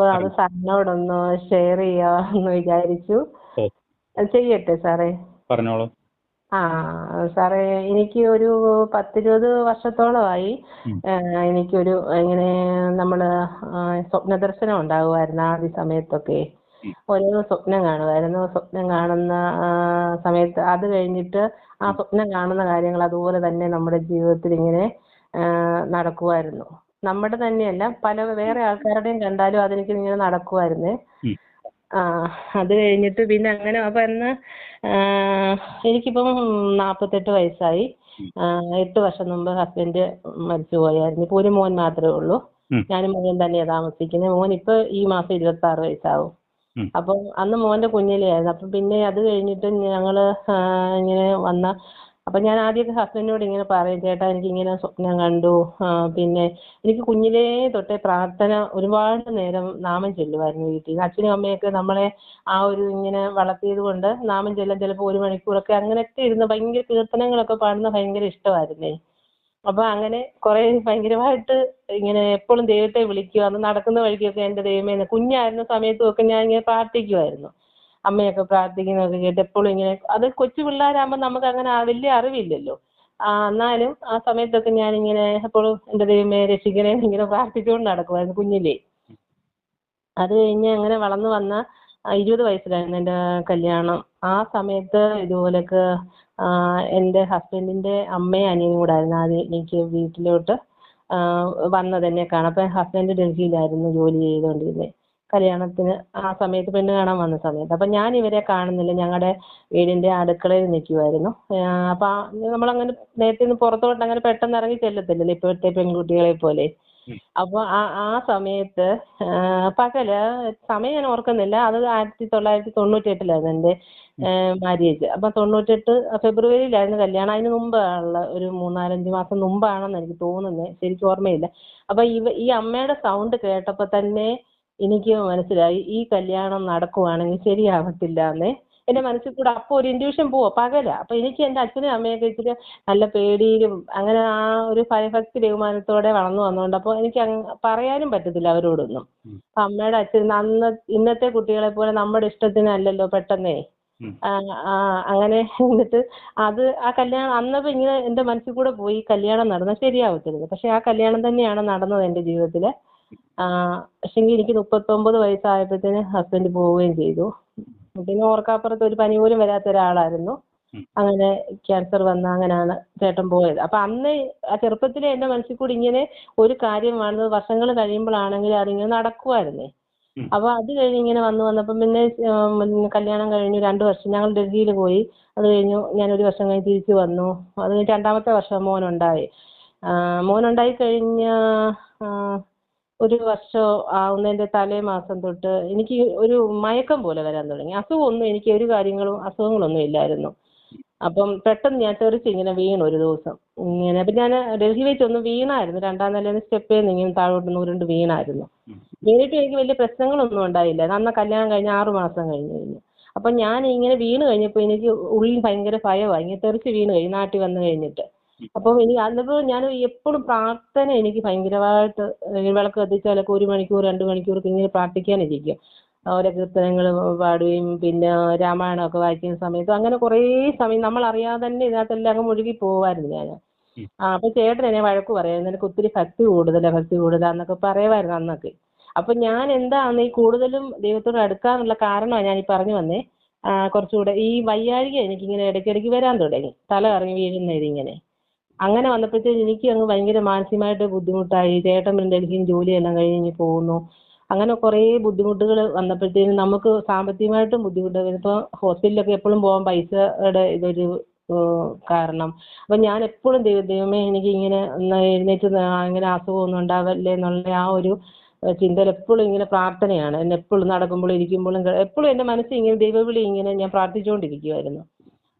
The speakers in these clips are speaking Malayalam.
അപ്പോൾ അത് സാറിനോടൊന്ന് ഷെയർ ചെയ്യാമെന്ന് വിചാരിച്ചു. ചെയ്യട്ടെ സാറേ. പറഞ്ഞോളൂ. ആ സാറേ എനിക്ക് ഒരു പത്തിരുപത് വർഷത്തോളമായി എനിക്കൊരു ഇങ്ങനെ നമ്മൾ സ്വപ്ന ദർശനം ഉണ്ടാകുമായിരുന്നു ആദ്യ സമയത്തൊക്കെ. ഓരോ സ്വപ്നം കാണുമായിരുന്നു. സ്വപ്നം കാണുന്ന സമയത്ത് അത് കഴിഞ്ഞിട്ട് ആ സ്വപ്നം കാണുന്ന കാര്യങ്ങൾ അതുപോലെ തന്നെ നമ്മുടെ ജീവിതത്തിൽ ഇങ്ങനെ നടക്കുമായിരുന്നു. നമ്മുടെ തന്നെയല്ല പല വേറെ ആൾക്കാരുടെയും കണ്ടാലും അതെനിക്ക് ഇങ്ങനെ നടക്കുമായിരുന്നേ. ആ അത് കഴിഞ്ഞിട്ട് പിന്നെ അങ്ങനെ അപ്പൊ എന്ന് എനിക്കിപ്പം നാൽപ്പത്തെട്ട് വയസ്സായി. എട്ട് വർഷം മുമ്പ് ഹസ്ബൻഡ് മരിച്ചു പോയായിരുന്നു. ഇപ്പൊ ഒരു മോൻ മാത്രമേ ഉള്ളൂ. ഞാനും മോനും തന്നെയാണ് താമസിക്കുന്നത് മോൻ ഇപ്പൊ ഈ മാസം ഇരുപത്തി ആറ് വയസ്സാവും. അപ്പം അന്ന് മോന്റെ കുഞ്ഞിലെയായിരുന്നു അപ്പം പിന്നെ അത് കഴിഞ്ഞിട്ട് ഞങ്ങൾ ആ, ഇങ്ങനെ വന്ന അപ്പൊ ഞാൻ ആദ്യമൊക്കെ ഹസ്ബൻഡിനോട് ഇങ്ങനെ പറയും ചേട്ടാ എനിക്ക് ഇങ്ങനെ സ്വപ്നം കണ്ടു. പിന്നെ എനിക്ക് കുഞ്ഞിലേ തൊട്ടേ പ്രാർത്ഥന ഒരുപാട് നേരം നാമം ചൊല്ലുമായിരുന്നു വീട്ടിൽ. അച്ഛനും അമ്മയൊക്കെ നമ്മളെ ആ ഒരു ഇങ്ങനെ വളർത്തിയത് കൊണ്ട് നാമം ചൊല്ലാൻ ചിലപ്പോൾ ഒരു മണിക്കൂറൊക്കെ അങ്ങനെയൊക്കെ ഇരുന്ന് ഭയങ്കര കീർത്തനങ്ങളൊക്കെ പാടുന്ന ഭയങ്കര ഇഷ്ടമായിരുന്നേ. അപ്പൊ അങ്ങനെ കുറെ ഭയങ്കരമായിട്ട് ഇങ്ങനെ എപ്പോഴും ദൈവത്തെ വിളിക്കുക അന്ന് നടക്കുന്ന വഴിക്കൊക്കെ എന്റെ ദൈവമേ കുഞ്ഞായിരുന്ന സമയത്തും ഒക്കെ ഞാൻ ഇങ്ങനെ പ്രാർത്ഥിക്കുമായിരുന്നു അമ്മയൊക്കെ പ്രാർത്ഥിക്കുന്നതൊക്കെ കേട്ട് എപ്പോഴും ഇങ്ങനെ അത് കൊച്ചു പിള്ളേരാകുമ്പോൾ നമുക്ക് അങ്ങനെ വലിയ അറിവില്ലല്ലോ. ആ എന്നാലും ആ സമയത്തൊക്കെ ഞാൻ ഇങ്ങനെ എപ്പോഴും എന്റെ ദൈവമേ രക്ഷിക്കണേ ഇങ്ങനെ പ്രാർത്ഥിച്ചുകൊണ്ട് നടക്കുമായിരുന്നു കുഞ്ഞിലേ. അത് കഴിഞ്ഞ് അങ്ങനെ വളർന്നു വന്ന ഇരുപത് വയസ്സിലായിരുന്നു എന്റെ കല്യാണം. ആ സമയത്ത് ഇതുപോലൊക്കെ എന്റെ ഹസ്ബൻഡിന്റെ അമ്മയും അനിയനും കൂടെ ആയിരുന്നു ആദ്യം എനിക്ക് വീട്ടിലോട്ട് വന്നത് എന്നെ കാണാൻ. അപ്പം ഹസ്ബൻഡ് ഡൽഹിയിലായിരുന്നു ജോലി ചെയ്തുകൊണ്ടിരുന്നത് കല്യാണത്തിന് ആ സമയത്ത് പെണ്ണ് കാണാൻ വന്ന സമയത്ത്. അപ്പം ഞാൻ ഇവരെ കാണുന്നില്ല. ഞങ്ങളുടെ വീടിന്റെ അടുക്കളയിൽ നിൽക്കുമായിരുന്നു അപ്പം നമ്മൾ അങ്ങനെ നേരത്തെ ഒന്നും പുറത്തോട്ട് അങ്ങനെ പെട്ടെന്ന് ഇറങ്ങി ചെല്ലത്തില്ലല്ലോ ഇപ്പോഴത്തെ പെൺകുട്ടികളെ പോലെ. അപ്പൊ ആ ആ സമയത്ത് പകൽ സമയം ഞാൻ ഓർക്കുന്നില്ല. അത് ആയിരത്തി തൊള്ളായിരത്തി തൊണ്ണൂറ്റി എട്ടിലായിരുന്നു എന്റെ മാര്യേജ്. അപ്പൊ തൊണ്ണൂറ്റെട്ട് ഫെബ്രുവരിയിലായിരുന്നു കല്യാണം. അതിന് മുമ്പാണുള്ള ഒരു മൂന്നാലഞ്ച് മാസം മുമ്പാണെന്ന് എനിക്ക് തോന്നുന്നത് ശരിക്കും ഓർമ്മയില്ല. അപ്പൊ ഇവ ഈ അമ്മയുടെ സൗണ്ട് കേട്ടപ്പോ തന്നെ എനിക്ക് മനസ്സിലായി ഈ കല്യാണം നടക്കുവാണെങ്കിൽ ശരിയാവത്തില്ല എന്നേ എന്റെ മനസ്സിൽ കൂടെ അപ്പൊ ഒരു ഇൻഡ്യൂഷൻ പോവാ പകല. അപ്പൊ എനിക്ക് എന്റെ അച്ഛനും അമ്മയൊക്കെ ഇച്ചിരി നല്ല പേടിയിലും അങ്ങനെ ആ ഒരു ഭയഭക്തി ബഹുമാനത്തോടെ വളർന്നു വന്നോണ്ട് അപ്പൊ എനിക്ക് പറയാനും പറ്റത്തില്ല അവരോടൊന്നും. അപ്പൊ അമ്മയുടെ അച്ഛൻ അന്ന് ഇന്നത്തെ കുട്ടികളെ പോലെ നമ്മുടെ ഇഷ്ടത്തിനല്ലല്ലോ പെട്ടെന്നേ. അങ്ങനെ എന്നിട്ട് അത് ആ കല്യാണം അന്നപ്പോ ഇങ്ങനെ എന്റെ മനസ്സിൽ കൂടെ പോയി കല്യാണം നടന്നാൽ ശരിയാവത്തില്ല. പക്ഷെ ആ കല്യാണം തന്നെയാണ് നടന്നത് എന്റെ ജീവിതത്തിൽ. പക്ഷെങ്കിൽ എനിക്ക് മുപ്പത്തൊമ്പത് വയസ്സായപ്പോഴത്തേന് ഹസ്ബൻഡ് പോവുകയും ചെയ്തു. പിന്നെ ഓർക്കാപ്പുറത്ത് ഒരു പനി പോലും വരാത്ത ഒരാളായിരുന്നു. അങ്ങനെ ക്യാൻസർ വന്ന അങ്ങനെയാണ് ചേട്ടൻ പോയത്. അപ്പൊ അന്ന് ആ ചെറുപ്പത്തിലെ എന്റെ മനസ്സിൽ കൂടി ഇങ്ങനെ ഒരു കാര്യം കാണുന്നത് വർഷങ്ങൾ കഴിയുമ്പോഴാണെങ്കിൽ അതിങ്ങനെ നടക്കുമായിരുന്നേ. അപ്പൊ അത് കഴിഞ്ഞ് ഇങ്ങനെ വന്നു വന്നപ്പം പിന്നെ കല്യാണം കഴിഞ്ഞു രണ്ടു വർഷം ഞങ്ങൾ ഡൽഹിയിൽ പോയി. അത് കഴിഞ്ഞു ഞാൻ ഒരു വർഷം കഴിഞ്ഞ് തിരിച്ചു വന്നു. അത് കഴിഞ്ഞ് രണ്ടാമത്തെ വർഷം മോനുണ്ടായി മോനുണ്ടായി കഴിഞ്ഞ ഒരു വർഷം ആവുന്നതിന്റെ തലേ മാസം തൊട്ട് എനിക്ക് ഒരു മയക്കം പോലെ വരാൻ തുടങ്ങി. അസുഖമൊന്നും എനിക്ക് ഒരു കാര്യങ്ങളും അസുഖങ്ങളൊന്നും ഇല്ലായിരുന്നു. അപ്പം പെട്ടെന്ന് ഞാൻ തെറിച്ച് ഇങ്ങനെ വീണു ഒരു ദിവസം. ഇങ്ങനെ അപ്പം ഞാൻ ഡൽഹി വെച്ച് ഒന്ന് വീണായിരുന്നു. രണ്ടാം നിലയിൽ സ്റ്റെപ്പിൽ നിന്ന് ഇങ്ങനെ താഴോട്ട് നൂരുണ്ട് വീണായിരുന്നു. വീണിട്ട് എനിക്ക് വലിയ പ്രശ്നങ്ങളൊന്നും ഉണ്ടായില്ല. അന്ന് കല്യാണം കഴിഞ്ഞ ആറു മാസം കഴിഞ്ഞ് കഴിഞ്ഞു. അപ്പം ഞാൻ ഇങ്ങനെ വീണ് കഴിഞ്ഞപ്പോൾ എനിക്ക് ഉള്ളിൽ ഭയങ്കര ഭയമായി. ഇങ്ങനെ തെറിച്ച് വീണ് കഴിഞ്ഞു നാട്ടിൽ വന്നു കഴിഞ്ഞിട്ട്. അപ്പം ഇനി അതിപ്പോ ഞാൻ എപ്പോഴും പ്രാർത്ഥന എനിക്ക് ഭയങ്കരമായിട്ട് വിളക്ക് കത്തിച്ചാലൊക്കെ ഒരു മണിക്കൂർ രണ്ട് മണിക്കൂറൊക്കെ ഇങ്ങനെ പ്രാർത്ഥിക്കാനിരിക്കും ഓരോ കീർത്തനങ്ങൾ പാടുകയും പിന്നെ രാമായണമൊക്കെ വായിക്കുന്ന സമയത്ത് അങ്ങനെ കുറേ സമയം നമ്മൾ അറിയാതെ തന്നെ ഇതിനകത്തെല്ലാം അങ്ങ് മുഴുകി പോവായിരുന്നു ഞാൻ ആ അപ്പൊ ചേട്ടൻ എന്നെ വഴക്ക് പറയായിരുന്നു. നിനക്ക് ഒത്തിരി ഭക്തി കൂടുതലാ ഭക്തി കൂടുതലാന്നൊക്കെ പറയുമായിരുന്നു അന്നൊക്കെ. അപ്പൊ ഞാൻ എന്താണ് ഈ കൂടുതലും ദൈവത്തോട് അടുക്കാനുള്ള കാരണമാണ് ഞാൻ ഈ പറഞ്ഞു വന്നേ. ആ, കുറച്ചുകൂടെ ഈ വയ്യാഴിക എനിക്കിങ്ങനെ ഇടയ്ക്കിടയ്ക്ക് വരാൻ തുടങ്ങി. തല കറങ്ങി വീഴുന്നത് ഇതിങ്ങനെ. അങ്ങനെ വന്നപ്പോഴത്തേക്ക് എനിക്ക് അങ്ങ് ഭയങ്കര മാനസികമായിട്ട് ബുദ്ധിമുട്ടായി. ചേട്ടൻ ഡൽഹിയിൽ ജോലിയെല്ലാം കഴിഞ്ഞ് പോകുന്നു. അങ്ങനെ കുറേ ബുദ്ധിമുട്ടുകൾ വന്നപ്പോഴത്തേനും നമുക്ക് സാമ്പത്തികമായിട്ടും ബുദ്ധിമുട്ട് ഇപ്പോൾ ഹോസ്പിറ്റലിലൊക്കെ എപ്പോഴും പോകാൻ പൈസയുടെ ഇതൊരു കാരണം. അപ്പം ഞാൻ എപ്പോഴും ദൈവ ദൈവമേ എനിക്ക് ഇങ്ങനെ എഴുന്നേറ്റ് ഇങ്ങനെ അസുഖമൊന്നും ഉണ്ടാവല്ലേ എന്നുള്ള ആ ഒരു ചിന്തയിൽ എപ്പോഴും ഇങ്ങനെ പ്രാർത്ഥനയാണ്. എന്നെ എപ്പോഴും നടക്കുമ്പോഴും ഇരിക്കുമ്പോഴും എപ്പോഴും എന്റെ മനസ്സിൽ ഇങ്ങനെ ദൈവവിളി ഇങ്ങനെ ഞാൻ പ്രാർത്ഥിച്ചുകൊണ്ടിരിക്കുമായിരുന്നു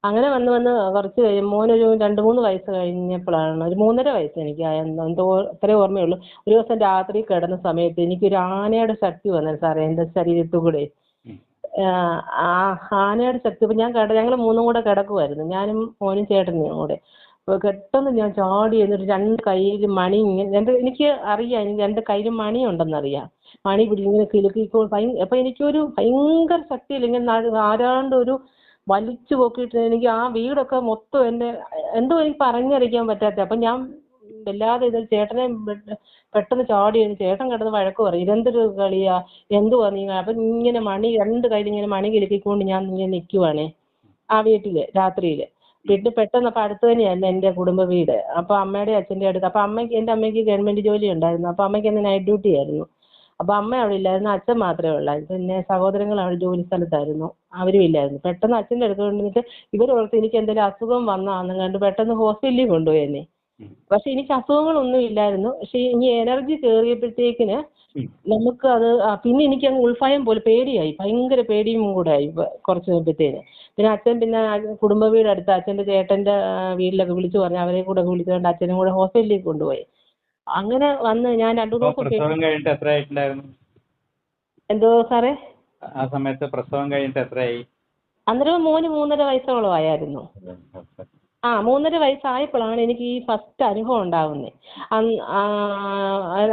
അങ്ങനെ വന്ന് വന്ന് കുറച്ച് കഴിയും മോനൊരു രണ്ട് മൂന്ന് വയസ്സ് കഴിഞ്ഞപ്പോഴാണ് ഒരു മൂന്നര വയസ്സ് എനിക്ക് എന്തോ അത്രേ ഓർമ്മയുള്ളൂ. ഒരു ദിവസം രാത്രി കിടന്ന സമയത്ത് എനിക്ക് ഒരു ആനയുടെ ശക്തി വന്നു സാറേ എന്റെ ശരീരത്തിൽ കൂടെ. ആ ആനയുടെ ശക്തി ഇപ്പം ഞാൻ കിട ഞങ്ങൾ മൂന്നും കൂടെ കിടക്കുമായിരുന്നു ഞാനും മോനും ചേട്ടനും കൂടെ. അപ്പോൾ പെട്ടെന്ന് ഞാൻ ചാടി എന്നിട്ട് രണ്ട് കയ്യിൽ മണി ഇങ്ങനെ രണ്ട് എനിക്ക് അറിയാം എനിക്ക് രണ്ട് കയ്യിൽ മണി ഉണ്ടെന്നറിയാം. മണി പിടിച്ച് ഇങ്ങനെ കിലുക്കിക്കോ ഭയ അപ്പൊ എനിക്കൊരു ഭയങ്കര ശക്തിയില്ല ഇങ്ങനെ ആരാണ്ടൊരു ആരാണ്ട് ഒരു വലിച്ചു പൊക്കിയിട്ട് എനിക്ക് ആ വീടൊക്കെ മൊത്തം എന്റെ എന്തോ എനിക്ക് പറഞ്ഞറിയിക്കാൻ പറ്റാത്ത. അപ്പൊ ഞാൻ വല്ലാതെ ഇത് ചേട്ടനെ പെട്ടെന്ന് ചാടി ചേട്ടൻ കിടന്ന് വഴക്ക് പറയും. ഇതെന്തൊരു കളിയാ? എന്തുവാ നീ? അപ്പൊ ഇങ്ങനെ മണി രണ്ട് കയ്യിൽ ഇങ്ങനെ മണി കിലുക്കിക്കൊണ്ട് ഞാൻ ഇങ്ങനെ നിൽക്കുവാണേ ആ വീട്ടിൽ രാത്രിയിൽ. വീട്ടിൽ പെട്ടെന്ന് അപ്പൊ അടുത്ത് തന്നെയായിരുന്നു എന്റെ കുടുംബ വീട്. അപ്പൊ അമ്മയുടെ അച്ഛന്റെ അടുത്ത് അപ്പൊ അമ്മയ്ക്ക് എന്റെ അമ്മയ്ക്ക് ഗവൺമെന്റ് ജോലി ഉണ്ടായിരുന്നു. അപ്പൊ അമ്മയ്ക്ക് അന്ന് നൈറ്റ് ഡ്യൂട്ടി ആയിരുന്നു. അപ്പൊ അമ്മ അവിടെ ഇല്ലായിരുന്നു അച്ഛൻ മാത്രമേ ഉള്ളായിരുന്നു പിന്നെ സഹോദരങ്ങൾ അവിടെ ജോലി സ്ഥലത്തായിരുന്നു. അവരും ഇല്ലായിരുന്നു. പെട്ടെന്ന് അച്ഛന്റെ അടുത്ത് കൊണ്ടുവന്നിട്ട് ഇവർ ഓർത്ത് എനിക്ക് എന്തെങ്കിലും അസുഖം വന്നാന്ന് കണ്ട് പെട്ടെന്ന് ഹോസ്പിറ്റലിൽ കൊണ്ടുപോയി എന്നെ. പക്ഷെ എനിക്ക് അസുഖങ്ങളൊന്നും ഇല്ലായിരുന്നു. പക്ഷെ ഇനി എനർജി കയറിയപ്പോഴത്തേക്കിന് നമുക്ക് അത് പിന്നെ എനിക്ക് അങ്ങ് ഉൾഫായം പോലെ പേടിയായി. ഭയങ്കര പേടിയും കൂടെ ആയി കുറച്ച് കഴിയുമ്പത്തേന് പിന്നെ അച്ഛൻ പിന്നെ കുടുംബ വീട് അടുത്ത് അച്ഛന്റെ ചേട്ടന്റെ വീട്ടിലൊക്കെ വിളിച്ചു പറഞ്ഞു അവരെ കൂടെ വിളിച്ചുകൊണ്ട് അച്ഛനും കൂടെ ഹോസ്പിറ്റലിൽ കൊണ്ടുപോയി. അങ്ങനെ വന്ന് ഞാൻ രണ്ടു ദിവസം പ്രസവം കഴിഞ്ഞിട്ട് എത്ര ആയിട്ടുണ്ടായിരുന്നു? എന്തോ സാറേ? ആ സമയത്ത് പ്രസവം കഴിഞ്ഞിട്ട് എത്രയായി? അന്നേരം മോന് മൂന്നര വയസ്സോളം ആയിരുന്നു ആ മൂന്നര വയസ്സായപ്പോഴാണ് എനിക്ക് ഈ ഫസ്റ്റ് അനുഭവം ഉണ്ടാവുന്നത്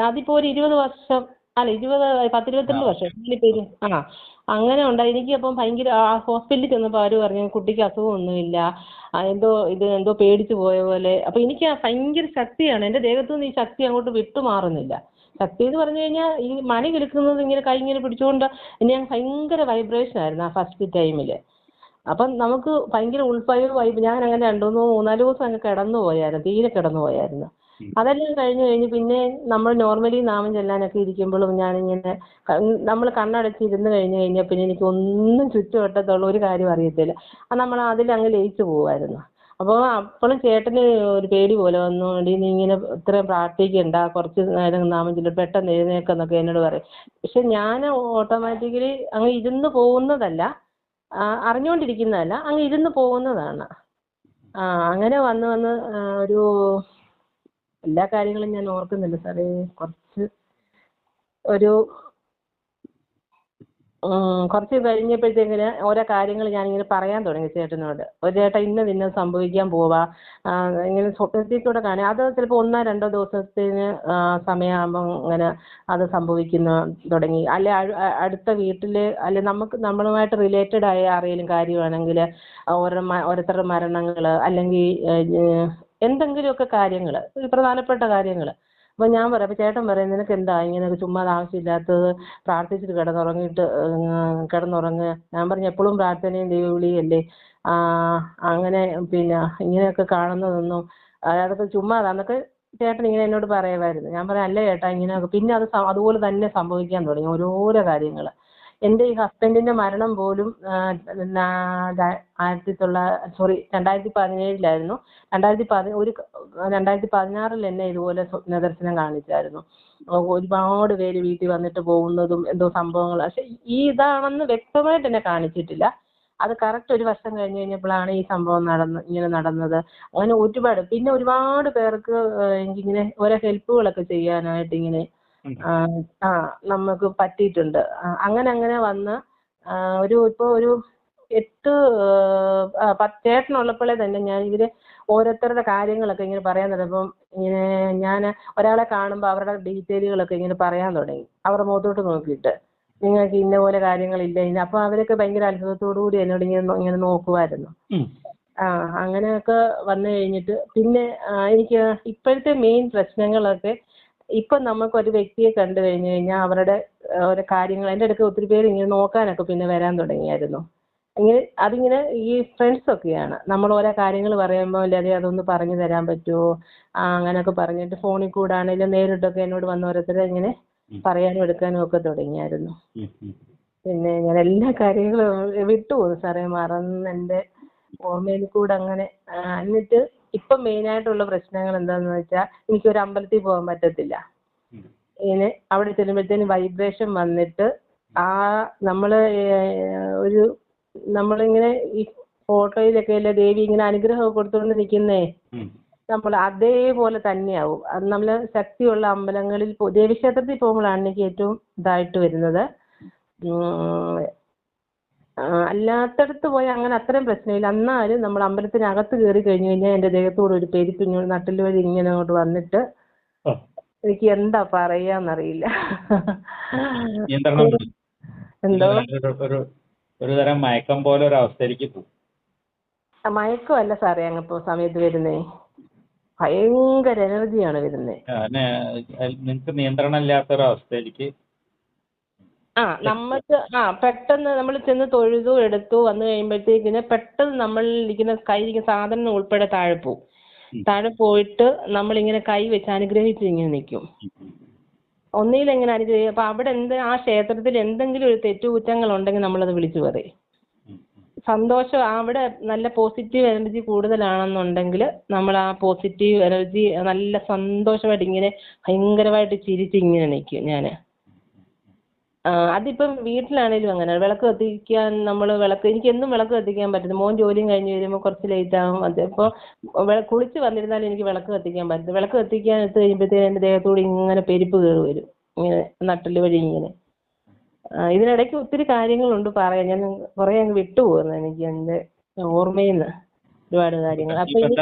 അതിപ്പോ ഒരു ഇരുപത് വർഷം അല്ല ഇരുപത് പത്തിരുപത്തിരണ്ട് വർഷം. ആ. അങ്ങനെ ഉണ്ടായി എനിക്ക് അപ്പം ഭയങ്കര ആ ഹോസ്പിറ്റലിൽ ചെന്നപ്പോൾ അവർ പറഞ്ഞു കുട്ടിക്ക് അസുഖമൊന്നുമില്ല. ആ, എന്തോ ഇത് എന്തോ പേടിച്ച് പോയ പോലെ. അപ്പൊ എനിക്ക് ഭയങ്കര ശക്തിയാണ്. എന്റെ ദേഹത്തു നിന്ന് ഈ ശക്തി അങ്ങോട്ട് വിട്ടുമാറുന്നില്ല. ശക്തി എന്ന് പറഞ്ഞു കഴിഞ്ഞാൽ ഈ മണി കിടക്കുന്നത് ഇങ്ങനെ കൈ ഇങ്ങനെ പിടിച്ചുകൊണ്ട് ഞാൻ ഭയങ്കര വൈബ്രേഷൻ ആയിരുന്നു ആ ഫസ്റ്റ് ടൈമിൽ അപ്പം നമുക്ക് ഭയങ്കര ഉൾഭയമായി ഞാൻ അങ്ങനെ രണ്ടുമൂന്നോ മൂന്നാലോ ദിവസം അങ്ങ് കിടന്നു പോയായിരുന്നു തീരെ കിടന്നു പോയായിരുന്നു അതെല്ലാം കഴിഞ്ഞു കഴിഞ്ഞ് പിന്നെ നമ്മൾ നോർമലി നാമം ചെല്ലാനൊക്കെ ഇരിക്കുമ്പോഴും ഞാനിങ്ങനെ നമ്മൾ കണ്ണടച്ച് ഇരുന്ന് കഴിഞ്ഞ് കഴിഞ്ഞാൽ പിന്നെ എനിക്ക് ഒന്നും ചുറ്റുവട്ടത്തുള്ള ഒരു കാര്യം അറിയത്തില്ല. അത് നമ്മൾ അതിലങ്ങ് ലയിച്ചു പോവായിരുന്നു അപ്പോൾ അപ്പോഴും ചേട്ടന് ഒരു പേടി പോലെ വന്നു. എടീ നീ ഇങ്ങനെ ഇത്രയും പ്രാർത്ഥിക്കണ്ട കുറച്ച് നേരം നാമം ചൊല്ലി പെട്ടെന്ന് എഴുന്നേക്കെന്നൊക്കെ എന്നോട് പറയും. പക്ഷെ ഞാൻ ഓട്ടോമാറ്റിക്കലി അങ്ങ് ഇരുന്ന് പോകുന്നതല്ല അറിഞ്ഞുകൊണ്ടിരിക്കുന്നതല്ല അങ്ങ് ഇരുന്ന് പോകുന്നതാണ്. ആ അങ്ങനെ വന്ന് വന്ന് ഒരു എല്ലാ കാര്യങ്ങളും ഞാൻ ഓർക്കുന്നില്ല സാറേ. കുറച്ച് ഒരു കുറച്ച് കഴിഞ്ഞപ്പോഴത്തേക്കിന് ഓരോ കാര്യങ്ങൾ ഞാനിങ്ങനെ പറയാൻ തുടങ്ങി ചേട്ടനോട്. ഒരു ചേട്ടാ ഇന്ന ഇന്നത് സംഭവിക്കാൻ പോവാ. ഇങ്ങനെ സ്വപ്നത്തിൽ കൂടെ കാണാം അത് ചിലപ്പോൾ ഒന്നോ രണ്ടോ ദിവസത്തിന് സമയമാകുമ്പോൾ ഇങ്ങനെ അത് സംഭവിക്കുന്ന തുടങ്ങി. അല്ലെ അടുത്ത വീട്ടിൽ അല്ലെ നമുക്ക് നമ്മളുമായിട്ട് റിലേറ്റഡ് ആയ ആരെങ്കിലും കാര്യമാണെങ്കിൽ ഓരോ ഓരോരുത്തരുടെ മരണങ്ങൾ അല്ലെങ്കിൽ എന്തെങ്കിലുമൊക്കെ കാര്യങ്ങൾ പ്രധാനപ്പെട്ട കാര്യങ്ങൾ അപ്പോൾ ഞാൻ പറയാം അപ്പോൾ ചേട്ടൻ പറയും നിനക്ക് എന്താ ഇങ്ങനെയൊക്കെ ചുമ്മാ ആവശ്യമില്ലാത്തത്? പ്രാർത്ഥിച്ചിട്ട് കിടന്നുറങ്ങിയിട്ട് കിടന്നുറങ്ങുക ഞാൻ പറഞ്ഞു എപ്പോഴും പ്രാർത്ഥനയും ദൈവവിളിയല്ലേ അങ്ങനെ പിന്നെ ഇങ്ങനെയൊക്കെ കാണുന്നതൊന്നും അതൊക്കെ ചുമ്മാതാന്നൊക്കെ ചേട്ടൻ ഇങ്ങനെ എന്നോട് പറയുമായിരുന്നു. ഞാൻ പറയാം അല്ല ചേട്ടാ ഇങ്ങനെയൊക്കെ. പിന്നെ അത് അതുപോലെ തന്നെ സംഭവിക്കാൻ തുടങ്ങി ഓരോരോ കാര്യങ്ങൾ എന്റെ ഈ ഹസ്ബൻഡിന്റെ മരണം പോലും ആയിരത്തി തൊള്ള സോറി രണ്ടായിരത്തി പതിനേഴിലായിരുന്നു രണ്ടായിരത്തി പതി ഒരു രണ്ടായിരത്തി പതിനാറിൽ എന്നെ ഇതുപോലെ സ്വപ്നദർശനം കാണിച്ചായിരുന്നു. ഒരുപാട് പേര് വീട്ടിൽ വന്നിട്ട് പോകുന്നതും എന്തോ സംഭവങ്ങൾ. പക്ഷെ ഈ ഇതാണെന്ന് വ്യക്തമായിട്ട് എന്നെ കാണിച്ചിട്ടില്ല. അത് കറക്റ്റ് ഒരു വർഷം കഴിഞ്ഞ് കഴിഞ്ഞപ്പോഴാണ് ഈ സംഭവം നടന്ന് ഇങ്ങനെ നടന്നത്. അങ്ങനെ ഒരുപാട് പിന്നെ ഒരുപാട് പേർക്ക് എനിക്കിങ്ങനെ ഓരോ ഹെൽപ്പുകളൊക്കെ ചെയ്യാനായിട്ട് ഇങ്ങനെ ആ, നമുക്ക് പറ്റിയിട്ടുണ്ട്. അങ്ങനെ അങ്ങനെ വന്ന് ഒരു ഇപ്പോൾ ഒരു എട്ട് ചേട്ടനുള്ളപ്പോഴേ തന്നെ ഞാൻ ഇവർ ഓരോരുത്തരുടെ കാര്യങ്ങളൊക്കെ ഇങ്ങനെ പറയാൻ തുടങ്ങിയപ്പം ഇങ്ങനെ ഞാൻ ഒരാളെ കാണുമ്പോൾ അവരുടെ ഡീറ്റെയിലുകളൊക്കെ ഇങ്ങനെ പറയാൻ തുടങ്ങി. അവരുടെ മുഖത്തോട്ട് നോക്കിയിട്ട്. നിങ്ങൾക്ക് ഇന്ന പോലെ കാര്യങ്ങളില്ല. ഇന്ന അപ്പൊ അവരൊക്കെ ഭയങ്കര അത്ഭുതത്തോടു കൂടി എന്നോട് ഇങ്ങനെ ഇങ്ങനെ നോക്കുമായിരുന്നു. ആ അങ്ങനെയൊക്കെ വന്നു കഴിഞ്ഞിട്ട് പിന്നെ എനിക്ക് ഇപ്പോഴത്തെ മെയിൻ പ്രശ്നങ്ങളൊക്കെ ഇപ്പം നമുക്ക് ഒരു വ്യക്തിയെ കണ്ടു കഴിഞ്ഞു കഴിഞ്ഞാൽ അവരുടെ ഓരോ കാര്യങ്ങൾ എന്റെ അടുത്ത് ഒത്തിരി പേര് ഇങ്ങനെ നോക്കാനൊക്കെ പിന്നെ വരാൻ തുടങ്ങിയായിരുന്നു. ഇങ്ങനെ അതിങ്ങനെ ഈ ഫ്രണ്ട്സ് ഒക്കെയാണ്. നമ്മൾ ഓരോ കാര്യങ്ങൾ പറയുമ്പോൾ അല്ലാതെ അതൊന്ന് പറഞ്ഞു തരാൻ പറ്റുമോ ആ അങ്ങനെയൊക്കെ പറഞ്ഞിട്ട് ഫോണിൽ കൂടെ ആണെങ്കിലും നേരിട്ടൊക്കെ എന്നോട് വന്ന ഓരോരുത്തരെ ഇങ്ങനെ പറയാനും എടുക്കാനും ഒക്കെ തുടങ്ങിയായിരുന്നു. പിന്നെ ഞാൻ എല്ലാ കാര്യങ്ങളും വിട്ടുപോകും സാറേ മറന്ന് എന്റെ ഓർമ്മയിൽ കൂടെ അങ്ങനെ എന്നിട്ട് ഇപ്പം മെയിനായിട്ടുള്ള പ്രശ്നങ്ങൾ എന്താണെന്ന് വെച്ചാൽ എനിക്കൊരു അമ്പലത്തിൽ പോകാൻ പറ്റത്തില്ല. ഇങ്ങനെ അവിടെ ചെല്ലുമ്പോഴത്തേന് വൈബ്രേഷൻ വന്നിട്ട് ആ നമ്മൾ ഒരു നമ്മളിങ്ങനെ ഈ ഫോട്ടോയിലൊക്കെ അല്ലേ ദേവി ഇങ്ങനെ അനുഗ്രഹം കൊടുത്തുകൊണ്ട് നിൽക്കുന്നേ നമ്മൾ അതേപോലെ തന്നെയാവും. അത് നമ്മൾ ശക്തിയുള്ള അമ്പലങ്ങളിൽ ദേവീക്ഷേത്രത്തിൽ പോകുമ്പോഴാണ് എനിക്ക് ഏറ്റവും ഇതായിട്ട് വരുന്നത്. അല്ലാത്തടത്ത് പോയി അങ്ങനെ അത്രയും പ്രശ്നമില്ല. എന്നാലും നമ്മൾ അമ്പലത്തിനകത്ത് കയറി കഴിഞ്ഞു കഴിഞ്ഞാൽ എന്റെ ദേഹത്തോട് ഒരു പെരുപ്പ് ഇങ്ങോട്ട് നട്ടിൽ വഴി ഇങ്ങനെ അങ്ങോട്ട് വന്നിട്ട് എനിക്ക് എന്താ പറയാന്നറിയില്ല. എന്തോ? ഒരു തരം മയക്കം പോലെ ഒരു അവസ്ഥയിലേക്ക് പോകും. മയക്കമല്ല സാറേ അങ്ങപ്പോ സമയത്ത് വരുന്നേ. ഭയങ്കര എനർജിയാണ് വരുന്നേ. നിങ്ങൾക്ക് നിയന്ത്രണം ഇല്ലാത്ത ഒരു അവസ്ഥയിലേക്ക് ആ നമുക്ക് ആ പെട്ടെന്ന് നമ്മൾ ചെന്ന് തൊഴുതു എടുത്തു വന്നു കഴിയുമ്പോഴത്തേക്കിന് പെട്ടെന്ന് നമ്മൾ ഇരിക്കുന്ന കയ്യിരിക്കുന്ന സാധനം ഉൾപ്പെടെ താഴെ പോവും. താഴെ പോയിട്ട് നമ്മളിങ്ങനെ കൈ വെച്ച് അനുഗ്രഹിച്ച് ഇങ്ങനെ നിൽക്കും. ഒന്നിയിൽ എങ്ങനെ അനുഗ്രഹിക്കും അപ്പൊ അവിടെ എന്ത് ആ ക്ഷേത്രത്തിൽ എന്തെങ്കിലും ഒരു തെറ്റുകുറ്റങ്ങൾ ഉണ്ടെങ്കിൽ നമ്മളത് വിളിച്ചു പറയും. സന്തോഷം അവിടെ നല്ല പോസിറ്റീവ് എനർജി കൂടുതലാണെന്നുണ്ടെങ്കിൽ നമ്മൾ ആ പോസിറ്റീവ് എനർജി നല്ല സന്തോഷമായിട്ട് ഇങ്ങനെ ഭയങ്കരമായിട്ട് ചിരിച്ച് ഇങ്ങനെ നിൽക്കും ഞാൻ അതിപ്പം വീട്ടിലാണേലും അങ്ങനെ. വിളക്ക് കത്തിക്കാൻ നമ്മൾ വിളക്ക് എനിക്ക് എന്നും വിളക്ക് കത്തിക്കാൻ പറ്റുന്നു മോൻ ജോലിയും കഴിഞ്ഞ് വരുമ്പോൾ കുറച്ച് ലേറ്റ് ആകും അത് ഇപ്പോൾ കുളിച്ച് വന്നിരുന്നാൽ എനിക്ക് വിളക്ക് കത്തിക്കാൻ പറ്റില്ല വിളക്ക് കത്തിക്കാൻ എടുത്ത് കഴിയുമ്പോഴത്തേക്കും എന്റെ ദേഹത്തൂടെ ഇങ്ങനെ പെരുപ്പ് കയറി വരും. ഇങ്ങനെ നട്ടൽ വഴി ഇങ്ങനെ. ആ, ഇതിനിടയ്ക്ക് ഒത്തിരി കാര്യങ്ങളുണ്ട് പറയാൻ. ഞാൻ കുറേ അങ്ങ് വിട്ടുപോകുന്നു എനിക്ക് എന്റെ ഓർമ്മയിൽ നിന്ന് ഒരുപാട് കാര്യങ്ങൾ. അപ്പൊ ഇപ്പൊ ഇനി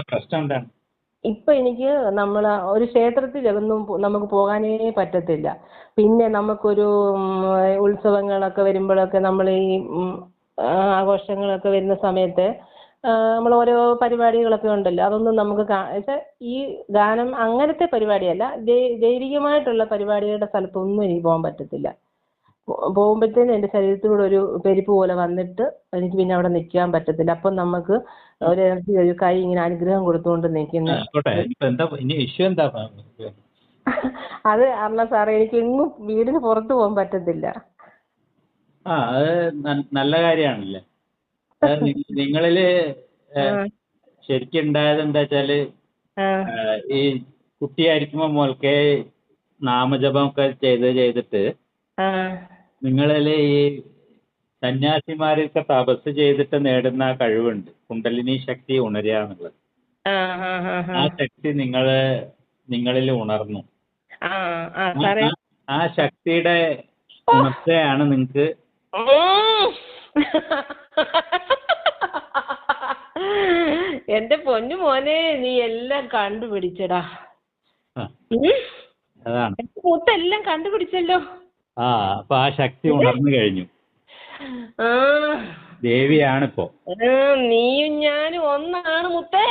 ഇപ്പൊ എനിക്ക് നമ്മൾ ഒരു ക്ഷേത്രത്തിൽ ഒന്നും നമുക്ക് പോകാനേ പറ്റത്തില്ല. പിന്നെ നമുക്കൊരു ഉത്സവങ്ങളൊക്കെ വരുമ്പോഴൊക്കെ നമ്മൾ ഈ ആഘോഷങ്ങളൊക്കെ വരുന്ന സമയത്ത് നമ്മൾ ഓരോ പരിപാടികളൊക്കെ ഉണ്ടല്ലോ. അതൊന്നും നമുക്ക് ഈ ഗാനം അങ്ങനത്തെ പരിപാടിയല്ല. ദൈവികമായിട്ടുള്ള പരിപാടികളുടെ സ്ഥലത്തൊന്നും എനിക്ക് പോകാൻ പറ്റത്തില്ല. പോകുമ്പോഴത്തേനും എന്റെ ശരീരത്തിലൂടെ ഒരു പെരുപ്പ് പോലെ വന്നിട്ട് എനിക്ക് പിന്നെ അവിടെ നിൽക്കാൻ പറ്റത്തില്ല. അപ്പം നമുക്ക് ഒരു എനർജി ഒരു കൈ ഇങ്ങനെ അനുഗ്രഹം കൊടുത്തുകൊണ്ട് നിൽക്കുന്ന അത് കാരണം സാറേ എനിക്ക് എങ്ങും വീടിന് പുറത്ത് പോകാൻ പറ്റത്തില്ല. ആ അത് നല്ല കാര്യമാണല്ലേ? നിങ്ങളിൽ ശരിക്കും ഉണ്ടായത് എന്താ വെച്ചാൽ ഈ കുട്ടിയായിരിക്കുമ്പോ മുതൽക്കേ നാമജപം ഒക്കെ ചെയ്ത് ചെയ്തിട്ട് ആ, നിങ്ങളിൽ ഈ സന്യാസിമാരൊക്കെ തപസ് ചെയ്തിട്ട് നേടുന്ന ആ കഴിവുണ്ട്. കുണ്ടലിനി ശക്തി ഉണരുക എന്നുള്ളത്. ആ, ആ, ആ, ആ. ആ. ശക്തി നിങ്ങൾ നിങ്ങളിൽ ഉണർന്നു. ആ, ആ, സാറേ. ശക്തിയുടെ ഉണർച്ചയാണ് നിങ്ങക്ക്. ഉം. എന്റെ പൊന്നു മോനെ നീ എല്ലാം കണ്ടുപിടിച്ചടാ. ആ, ഉം. അതാണ്. മുത്തെല്ലാം കണ്ടുപിടിച്ചല്ലോ. ആ അപ്പൊ ആ ശക്തി ഉണർന്നു കഴിഞ്ഞു. ദേവിയാണിപ്പോ. നീയും ഞാനും ഒന്നാണ് മുത്തേ.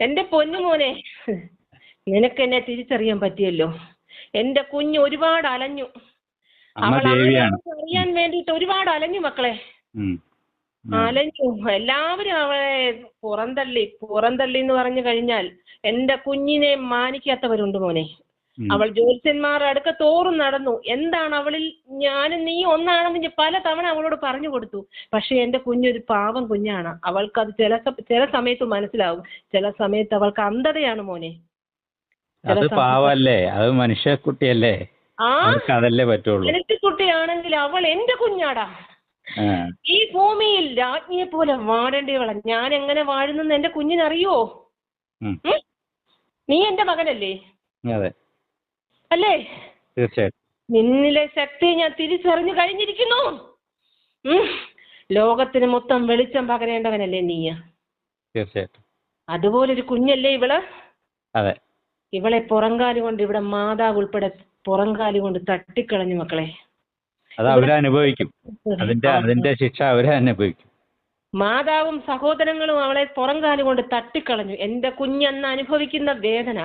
എന്റെ പൊന്നു മോനെ നിനക്ക് എന്നെ തിരിച്ചറിയാൻ പറ്റിയല്ലോ. എന്റെ കുഞ്ഞ് ഒരുപാട് അലഞ്ഞു. അവൾ അറിയാൻ വേണ്ടിയിട്ട് ഒരുപാട് അലഞ്ഞു മക്കളെ. അലഞ്ഞു. എല്ലാവരും അവളെ പുറന്തള്ളി പുറന്തള്ളി എന്ന് പറഞ്ഞു കഴിഞ്ഞാൽ എന്റെ കുഞ്ഞിനെ മാനിക്കാത്തവരുണ്ട് മോനെ. അവൾ ജ്യോത്സ്യന്മാരുടെ അടുക്ക തോറും നടന്നു. എന്താണ് അവളിൽ ഞാനും നീ ഒന്നാണെന്ന് പല തവണ അവളോട് പറഞ്ഞു കൊടുത്തു. പക്ഷെ എന്റെ കുഞ്ഞൊരു പാവം കുഞ്ഞാണ്. അവൾക്ക് അത് ചില ചില സമയത്ത് മനസ്സിലാവും. ചില സമയത്ത് അവൾക്ക് അന്ധതയാണ് മോനെ. അത് പാവല്ലേ? അത് മനുഷ്യക്കുട്ടിയല്ലേ? ആ അവർക്ക് അതല്ലേ പറ്റുള്ളൂ. എനിക്ക് കുട്ടിയാണെങ്കിൽ അവൾ എന്റെ കുഞ്ഞാടാ. ഈ ഭൂമിയിൽ രാജ്ഞിയെ പോലെ വാഴേണ്ടിയവളെ ഞാൻ എങ്ങനെ വാഴുന്നെന്ന് എന്റെ കുഞ്ഞിനറിയോ? നീ എന്റെ മകനല്ലേ? അതെ. അല്ലേ? തീർച്ചയായിട്ടും. നിന്നിലെ ശക്തി ഞാൻ തിരിച്ചറിഞ്ഞു കഴിഞ്ഞിരിക്കുന്നു. ലോകത്തിന് മൊത്തം വെളിച്ചം പകരേണ്ടവനല്ലേ നീ തീർച്ചയായിട്ടും. അതുപോലൊരു കുഞ്ഞല്ലേ ഇവൾ? അതെ. ഇവളെ പുറങ്കാലി കൊണ്ട് ഇവിടെ മാതാവ് ഉൾപ്പെടെ പുറങ്കാലി കൊണ്ട് തട്ടിക്കളഞ്ഞു മക്കളെ. അത് അവരനുഭവിക്കും അതിന്റെ അതിന്റെ ശിക്ഷ അവരെ അനുഭവിക്കും. മാതാവും സഹോദരങ്ങളും അവളെ പുറങ്കാലി കൊണ്ട് തട്ടിക്കളഞ്ഞു. എന്റെ കുഞ്ഞന്ന് അനുഭവിക്കുന്ന വേദന.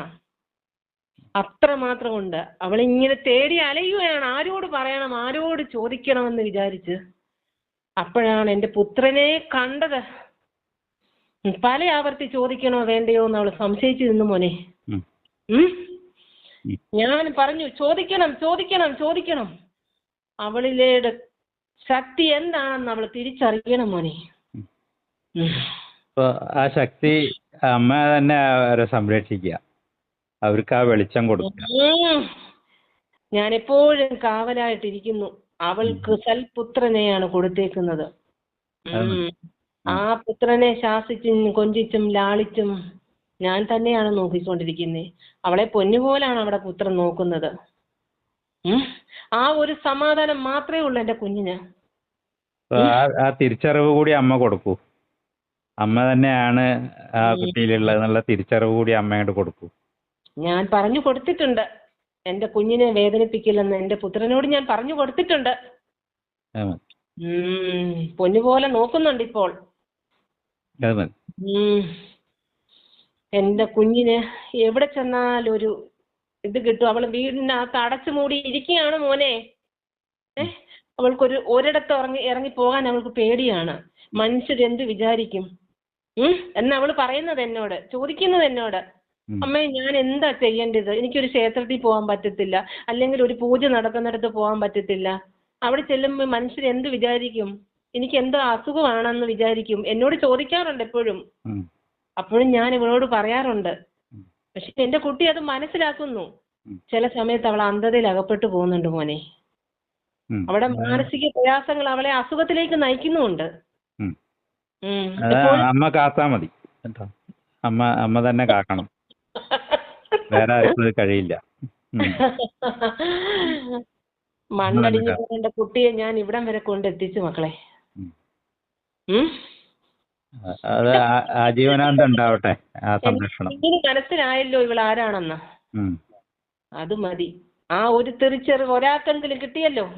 അത്രമാത്രം ഉണ്ട്. അവളിങ്ങനെ തേടി അലയുകയാണ്. ആരോട് പറയണം? ആരോട് ചോദിക്കണമെന്ന് വിചാരിച്ച്. അപ്പോഴാണ് എന്റെ പുത്രനെ കണ്ടത്. പല ആവർത്തി ചോദിക്കണോ വേണ്ടയോ എന്ന് അവൾ സംശയിച്ചു നിന്നു മോനെ. ഞാൻ പറഞ്ഞു ചോദിക്കണം ചോദിക്കണം ചോദിക്കണം. അവളിലെ ശക്തി എന്താണെന്ന് അവൾ തിരിച്ചറിയണം മോനെ. ആ ശക്തി അമ്മ തന്നെ സംരക്ഷിക്കുക. അവർക്ക് ആ വെളിച്ചം കൊടുക്കുക. ഞാൻ എപ്പോഴും കാവലായിട്ടിരിക്കുന്നു. അവൾക്ക് സൽപുത്രനെയാണ് കൊടുത്തേക്കുന്നത്. ആ പുത്രനെ ശാസിച്ചും കൊഞ്ചിച്ചും ലാളിച്ചും ഞാൻ തന്നെയാണ് നോക്കിക്കൊണ്ടിരിക്കുന്നത് അവളെ പൊന്നുപോലാണ് അവിടെ പുത്രൻ നോക്കുന്നത്. ആ ഒരു സമാധാനം മാത്രമേ ഉള്ളൂ എന്റെ കുഞ്ഞിന്. ആ ആ തിരിച്ചറിവ് കൂടി അമ്മ കൊടുക്കൂ. അമ്മ തന്നെയാണ് ആ കുട്ടിയിലുള്ളത് എന്നുള്ള തിരിച്ചറിവ് കൂടി അമ്മയോട് കൊടുക്കൂ. ഞാൻ പറഞ്ഞു കൊടുത്തിട്ടുണ്ട്. എന്റെ കുഞ്ഞിനെ വേദനിപ്പിക്കില്ലെന്ന് എന്റെ പുത്രനോട് ഞാൻ പറഞ്ഞു കൊടുത്തിട്ടുണ്ട്. പൊന്നുപോലെ നോക്കുന്നുണ്ട് ഇപ്പോൾ. എന്റെ കുഞ്ഞിന് എവിടെ ചെന്നാലും ഒരു ഇത് കിട്ടും. അവൾ വീടിനകത്ത് അടച്ചു മൂടി ഇരിക്കുകയാണ് മോനെ അവൾക്കൊരു ഒരിടത്ത് ഇറങ്ങി ഇറങ്ങി പോകാൻ അവൾക്ക് പേടിയാണ്. മനുഷ്യരെന്ത് വിചാരിക്കും? എന്ന് അവൾ പറയുന്നത് എന്നോട് ചോദിക്കുന്നത് എന്നോട്. അമ്മേ ഞാൻ എന്താ ചെയ്യേണ്ടത്? എനിക്കൊരു ക്ഷേത്രത്തിൽ പോകാൻ പറ്റത്തില്ല. അല്ലെങ്കിൽ ഒരു പൂജ നടക്കുന്നിടത്ത് പോകാൻ പറ്റത്തില്ല. അവിടെ ചെല്ലുമ്പോൾ മനുഷ്യർ എന്ത് വിചാരിക്കും? എനിക്ക് എന്തോ അസുഖമാണെന്ന് വിചാരിക്കും. എന്നോട് ചോദിക്കാറുണ്ട് എപ്പോഴും. അപ്പോഴും ഞാൻ ഇവളോട് പറയാറുണ്ട്. പക്ഷെ എന്റെ കുട്ടി അത് മനസ്സിലാക്കുന്നു. ചില സമയത്ത് അവൾ അന്ധതയിൽ അകപ്പെട്ടു പോകുന്നുണ്ട് മോനെ. അവിടെ മാനസിക പ്രയാസങ്ങൾ അവളെ അസുഖത്തിലേക്ക് നയിക്കുന്നുണ്ട് അമ്മ കാത്താ മതി. അമ്മ അമ്മ തന്നെ കാക്കണം. വേറെ ആർക്കും അത് കഴിയില്ല. മണ്ണടിഞ്ഞു പോകേണ്ട കുട്ടിയെ ഞാൻ ഇവിടം വരെ കൊണ്ടെത്തിച്ചു മക്കളെ? അത് ആ- ആജീവനാന്തം ഉണ്ടാവട്ടെ. ആ സംരക്ഷണം. മനസ്സിലായല്ലോ ഇവൾ ആരാണെന്ന്. അത് മതി. ആ ഒരു തിരിച്ചറി ഒരാൾക്കെങ്കിലും കിട്ടിയല്ലോ.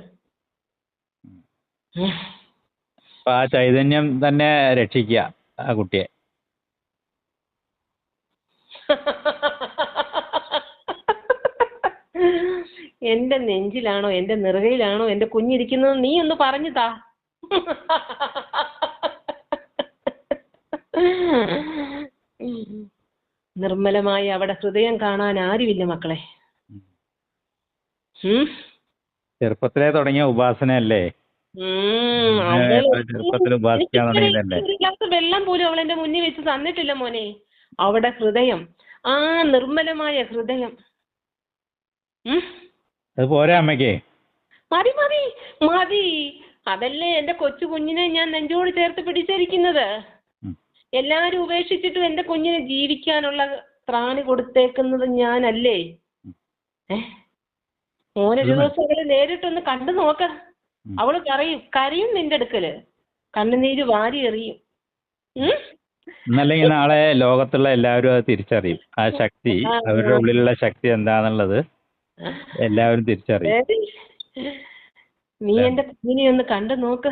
ആ ചൈതന്യം തന്നെ രക്ഷിക്കുക ആ കുട്ടിയെ. എന്റെ നെഞ്ചിലാണോ എന്റെ നെറുകയിലാണോ എന്റെ കുഞ്ഞിരിക്കുന്നത്? നീ ഒന്ന് പറഞ്ഞു താ. നിർമ്മലമായി അവിടെ ഹൃദയം കാണാൻ ആരുമില്ല മക്കളെ? ചെറുപ്പത്തിലേ തുടങ്ങിയ ഉപാസനയല്ലേ? ചെറുപ്പത്തിൽ ഉപാസിക്കാൻ തുടങ്ങിയതല്ലേ? വെള്ളം പോലും അവൾ എന്റെ മുന്നിൽ വെച്ച് തന്നിട്ടില്ല മോനെ. അവിടെ ഹൃദയം ആ നിർമ്മലമായ ഹൃദയം. ഉം? അത് പോരെ അമ്മയ്ക്ക്. മതി മതി മതി. അതല്ലേ എന്റെ കൊച്ചു കുഞ്ഞിനെ ഞാൻ നെഞ്ചോട് ചേർത്ത് പിടിച്ചിരിക്കുന്നത്. എല്ലാവരും എല്ലാരും ഉപേക്ഷിച്ചിട്ടും എന്റെ കുഞ്ഞിന് ജീവിക്കാനുള്ള ത്രാണി കൊടുത്തേക്കുന്നത് ഞാനല്ലേ? മോനെ ഏ? അത് ദിവസം അവളെ നേരിട്ടൊന്ന് കണ്ടു നോക്ക. അവൾ കരയും കരയും നിന്റെ അടുക്കൽ. കണ്ണുനീര് വാരി എറിയും? എന്നല്ലെങ്കിൽ നാളെ ലോകത്തുള്ള എല്ലാവരും അത് തിരിച്ചറിയും. ആ ശക്തി അവരുടെ ഉള്ളിലുള്ള ശക്തി എന്താന്നുള്ളത് എല്ലാവരും തിരിച്ചറിയും. നീ എന്റെ കുഞ്ഞിനെ ഒന്ന് കണ്ടു നോക്ക്.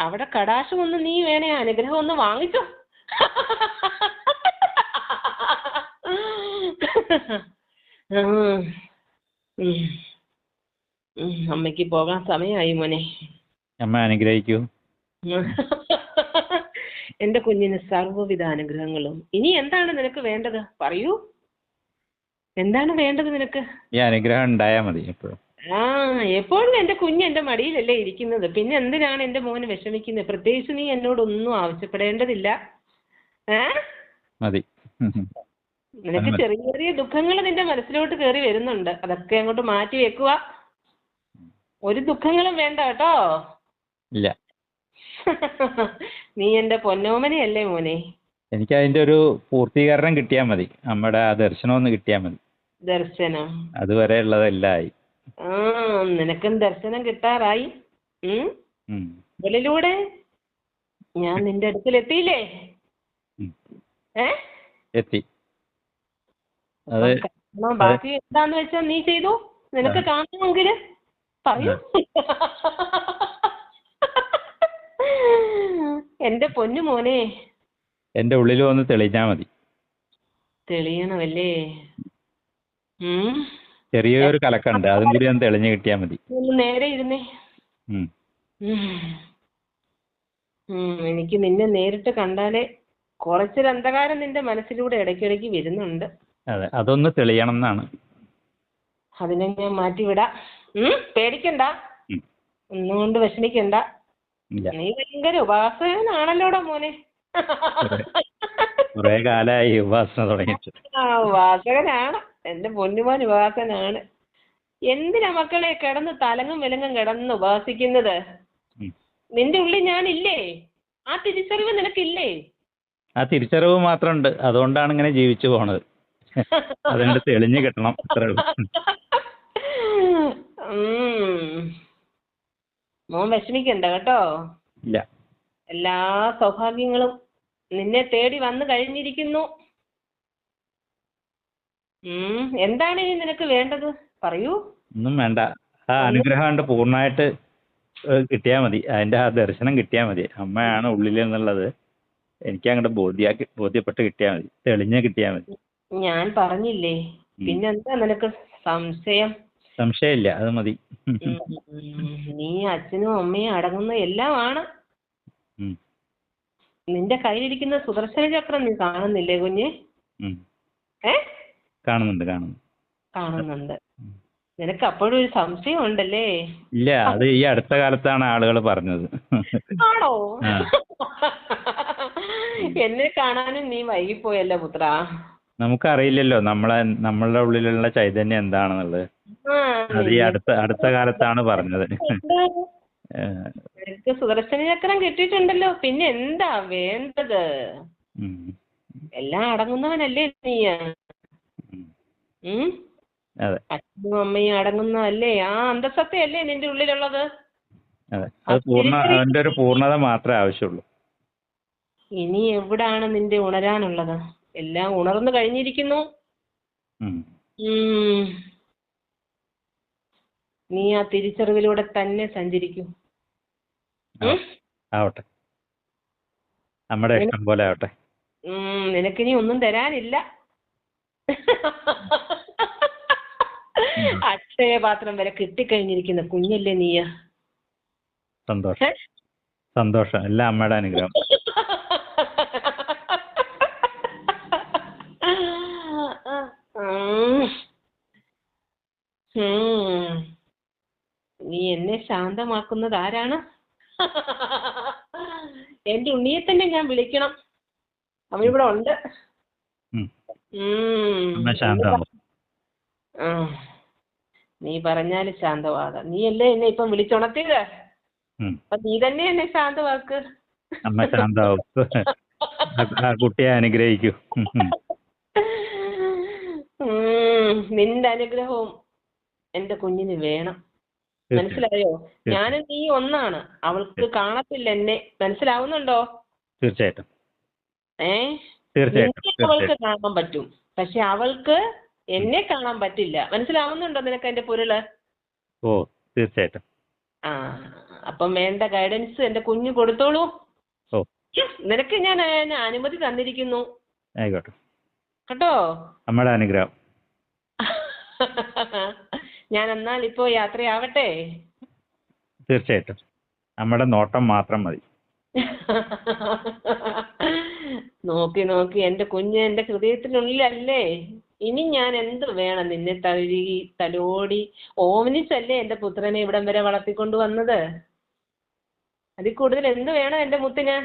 അവിടെ കടാശം ഒന്ന് നീ വേണേ അനുഗ്രഹം ഒന്ന് വാങ്ങിച്ചോ. അമ്മയ്ക്ക് പോകാൻ സമയമായി മോനെ. അമ്മ അനുഗ്രഹിക്കൂ. എന്റെ കുഞ്ഞിന് സർവവിധ അനുഗ്രഹങ്ങളും. ഇനി എന്താണ് നിനക്ക് വേണ്ടത്? പറയൂ. എന്താണ് വേണ്ടത് നിനക്ക്? ഈ അനുഗ്രഹം ഉണ്ടായാൽ മതി എപ്പോഴും. ആ എപ്പോഴും എന്റെ കുഞ്ഞ് എന്റെ മടിയിലല്ലേ ഇരിക്കുന്നത്. പിന്നെ എന്തിനാണ് എന്റെ മോന് വിഷമിക്കുന്നത്? പ്രത്യേകിച്ച് നീ എന്നോടൊന്നും ആവശ്യപ്പെടേണ്ടതില്ല. ഏ? മതി. നിനക്ക് ചെറിയ ചെറിയ ദുഃഖങ്ങൾ നിന്റെ മനസ്സിലോട്ട് കയറി വരുന്നുണ്ട്. അതൊക്കെ അങ്ങോട്ട് മാറ്റി വെക്കുക ഒരു ദുഃഖങ്ങളും വേണ്ട കേട്ടോ. ഇല്ല. നീ എന്റെ പൊന്നോമനയല്ലേ മോനെ. എനിക്ക് അതിന്റെ ഒരു പൂർത്തീകരണം കിട്ടിയാൽ മതി. നമ്മുടെ ആ ദർശനം ഒന്ന് കിട്ടിയാൽ മതി. ദർശനം. അതുവരെ ഉള്ളതല്ലായി ആ നിനക്കും ദർശനം കിട്ടാറായി. ഉം. ഇതിലൂടെ ഞാൻ നിന്റെ അടുത്തിൽ എത്തിയില്ലേ. ഏ? എത്തി. ബാക്കി എന്താന്ന് വെച്ചാ നീ ചെയ്തു. നിനക്ക് കാണണമെങ്കിൽ പറയൂ. എന്റെ പൊന്നു മോനെ. എന്റെ ഉള്ളിൽ വന്ന് തെളിഞ്ഞാ മതി. തെളിയണമല്ലേ? ചെറിയൊരു കലക്കുണ്ട്. അതും കൂടി ഒന്ന് തെളിഞ്ഞു കിട്ടിയാൽ മതി. നേരെ ഇരുന്നേ. എനിക്ക് നിന്നെ നേരിട്ട് കണ്ടാലേ കുറച്ചൊരു അന്ധകാരം നിന്റെ മനസ്സിലൂടെ ഇടയ്ക്കിടയ്ക്ക് വരുന്നുണ്ട്. അതെ. അതൊന്ന് തെളിയണം എന്നാണ്. അതിനെ ഞാൻ മാറ്റിവിടാം. പേടിക്കണ്ട. ഒന്നുകൊണ്ട് ഒന്നും കൊണ്ട് വിഷമിക്കണ്ട നീ ഭയങ്കര ഉപാസകനാണല്ലോടാ മോനെ. കുറെ കാലായി ഉപാസന തുടങ്ങിയിട്ട്. ഉപാസകനാണ്. എന്റെ പൊന്നുമോൻ ഉപാസനാണ്. എന്തിനാ മക്കളെ കിടന്ന് തലങ്ങും വിലങ്ങും കിടന്ന് ഉപാസിക്കുന്നത്? നിന്റെ ഉള്ളിൽ ഞാനില്ലേ? ആ തിരിച്ചറിവ് നിനക്കില്ലേ? ആ തിരിച്ചറിവ് മാത്രമുണ്ട്. അതുകൊണ്ടാണ് ഇങ്ങനെ ജീവിച്ചു പോണത്. അതിന്റെ തെളിഞ്ഞു കിട്ടണം. അത്രേ ഉള്ളൂ. മോൻ വിഷമിക്കണ്ട കേട്ടോ? ഇല്ല. എല്ലാ സൗഭാഗ്യങ്ങളും നിന്നെ തേടി വന്നു കഴിഞ്ഞിരിക്കുന്നു. എന്താണ് ഇനി നിനക്ക് വേണ്ടത്? പറയൂ. ഒന്നും വേണ്ട. ആ അനുഗ്രഹം കണ്ട് പൂർണമായിട്ട് കിട്ടിയാൽ മതി. അതിന്റെ ആ ദർശനം കിട്ടിയാൽ മതി. അമ്മയാണ് ഉള്ളിൽ എന്നുള്ളത്. എനിക്ക് അങ്ങോട്ട് ബോധ്യാക്കി ബോധ്യപ്പെട്ട് കിട്ടിയാൽ മതി. തെളിഞ്ഞ് കിട്ടിയാൽ മതി. ഞാൻ പറഞ്ഞില്ലേ? പിന്നെന്താ നിനക്ക് സംശയം? സംശയമില്ല അത് മതി. നീ അച്ഛനും അമ്മയും അടങ്ങുന്ന എല്ലാമാണ്. നിന്റെ കയ്യിലിരിക്കുന്ന സുദർശന ചക്രം നീ കാണുന്നില്ലേ കുഞ്ഞ്. ഏ? കാണുന്നുണ്ട് കാണുന്നു. കാണുന്നുണ്ട്. നിനക്ക് അപ്പോഴും ഒരു സംശയം ഉണ്ടല്ലേ ഇല്ല അത് ഈ അടുത്ത കാലത്താണ് ആളുകൾ പറഞ്ഞത്. ആണോ? എന്നെ കാണാനും നീ വൈകിപ്പോയല്ലോ പുത്ര. നമുക്കറിയില്ലല്ലോ നമ്മളെ നമ്മളുടെ ഉള്ളിലുള്ള ചൈതന്യം എന്താണെന്നുള്ളത്. അത് ഈ അടുത്ത അടുത്ത കാലത്താണ് പറഞ്ഞത്. സുദർശന ചക്രം കിട്ടിയിട്ടുണ്ടല്ലോ പിന്നെ എന്താ വേണ്ടത്? എല്ലാം അടങ്ങുന്നവനല്ലേ നീ ഉം. ഉം അതെ അച്ഛനും അമ്മയും അടങ്ങുന്നതല്ലേ? ആ അന്തസത്തയല്ലേ നിന്റെ ഉള്ളിലുള്ളത്? ഒരു പൂർണത മാത്രമേ ആവശ്യമുള്ളൂ. ഇനി എവിടാണ് നിന്റെ ഉണരാനുള്ളത്? എല്ലാം ഉണർന്നു കഴിഞ്ഞിരിക്കുന്നു. നീ ആ തിരിച്ചറിവിലൂടെ തന്നെ സഞ്ചരിക്കും? ആവട്ടെ. നമ്മുടെ ഇഷ്ടം പോലെ ആവട്ടെ. നിനക്കിനി ഒന്നും തരാനില്ല. അക്ഷയപാത്രം വരെ കിട്ടിക്കഴിഞ്ഞിരിക്കുന്ന കുഞ്ഞല്ലേ നീയ. സന്തോഷം. സന്തോഷം. എല്ലാം അമ്മയുടെ അനുഗ്രഹം. നീ എന്നെ ശാന്തമാക്കുന്നത് ആരാണ്? എന്റെ ഉണ്ണിയെ തന്നെ ഞാൻ വിളിക്കണം. അവൻ ഇവിടെ ഉണ്ട്. അമ്മ ശാന്തമാവും. നീ പറഞ്ഞാൽ ശാന്തമാകാം. നീ അല്ലേ എന്നെ ഇപ്പം വിളിച്ചുണർത്തിയത്. അപ്പൊ നീ തന്നെ എന്നെ ശാന്തവാക്ക് അമ്മ ശാന്താവും ആ- കുട്ടിയെ അനുഗ്രഹിക്കൂ. നിന്റെ അനുഗ്രഹവും എന്റെ കുഞ്ഞിന് വേണം. മനസ്സിലായോ? ഞാനും നീ ഒന്നാണ്. അവൾക്ക് കാണത്തില്ല എന്നെ. മനസ്സിലാവുന്നുണ്ടോ? തീർച്ചയായിട്ടും. ഏ? തീർച്ചയായിട്ടും അവൾക്ക് കാണാൻ പറ്റും. പക്ഷെ അവൾക്ക് എന്നെ കാണാൻ പറ്റില്ല. മനസ്സിലാവുന്നുണ്ടോ നിനക്ക് എന്റെ പൊരുൾ? ഓ തീർച്ചയായിട്ടും. ആ അപ്പം വേണ്ട ഗൈഡൻസ് എന്റെ കുഞ്ഞു കൊടുത്തോളൂ. നിനക്ക് ഞാൻ അനുമതി തന്നിരിക്കുന്നു. ആയിക്കോട്ടെ. കേട്ടോ? നമ്മുടെ അനുഗ്രഹം. ഞാൻ എന്നാൽ ഇപ്പോ യാത്രയാവട്ടെ. തീർച്ചയായിട്ടും. നമ്മുടെ നോട്ടം മാത്രം മതി. നോക്കി നോക്കി. എന്റെ കുഞ്ഞ് എന്റെ ഹൃദയത്തിനുള്ളിലല്ലേ? ഇനി ഞാൻ എന്ത് വേണം നിന്നെ തഴുകി തലോടി? ഓമനിച്ചല്ലേ എന്റെ പുത്രനെ ഇവിടം വരെ വളർത്തിക്കൊണ്ട് വന്നത്? അതിൽ കൂടുതൽ എന്ത് വേണം എന്റെ മുത്തിന്?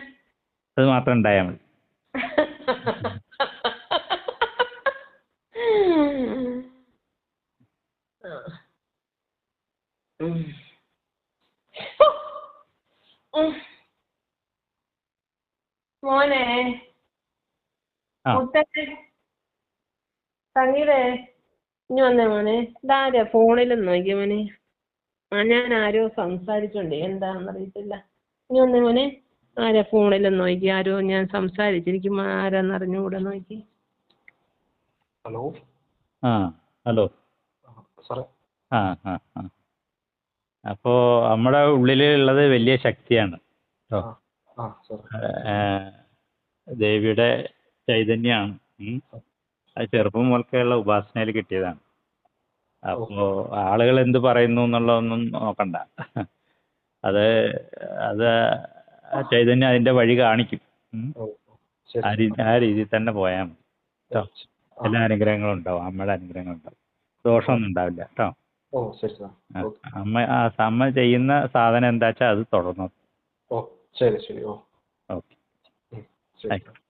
അത് മാത്രം ഉണ്ടായാൽ മതി. മോനെ തങ്ങിടേ മുത്തേ സംഗീതേ ഇനി വന്നേ മോനെ. ഇതാരാ ഫോണിലും നോക്കി മോനെ. ആ ഞാൻ ആരോ സംസാരിച്ചോണ്ടേ എന്താണെന്നറിയത്തില്ല ഇനി വന്നേ മോനെ. ആരെ ഫോണിലും നോക്കി ആരോ ഞാൻ സംസാരിച്ചിരിക്കും ആരാന്ന് അറിഞ്ഞുകൂടെ നോക്കി. ഹലോ? ആ ഹലോ. സാറേ. ആ ആ ആ. അപ്പോൾ നമ്മുടെ ഉള്ളിലുള്ളത് വലിയ ശക്തിയാണ്. കേട്ടോ ദേവിയുടെ ചൈതന്യമാണ്. അത് ചെറുപ്പം മുതൽക്കുള്ള ഉപാസനയിൽ കിട്ടിയതാണ്. അപ്പോ ആളുകൾ എന്ത് പറയുന്നു എന്നുള്ളതൊന്നും നോക്കണ്ട. അത് അത് ചൈതന്യം അതിന്റെ വഴി കാണിക്കും. ആ രീതി രീതിയിൽ തന്നെ പോയാൽ മതി. കേട്ടോ എല്ലാ അനുഗ്രഹങ്ങളും ഉണ്ടാവും. അമ്മയുടെ അനുഗ്രഹങ്ങളും ഉണ്ടാവും. ദോഷമൊന്നും ഉണ്ടാവില്ല. കേട്ടോ അമ്മ ആ അമ്മ ചെയ്യുന്ന സാധനം എന്താ വെച്ചാൽ അത് തുടർന്നു. ശരി ശരി ഓ ഓക്കെ ഉം, ശരി ആയിക്കോട്ടെ ഓക്കെ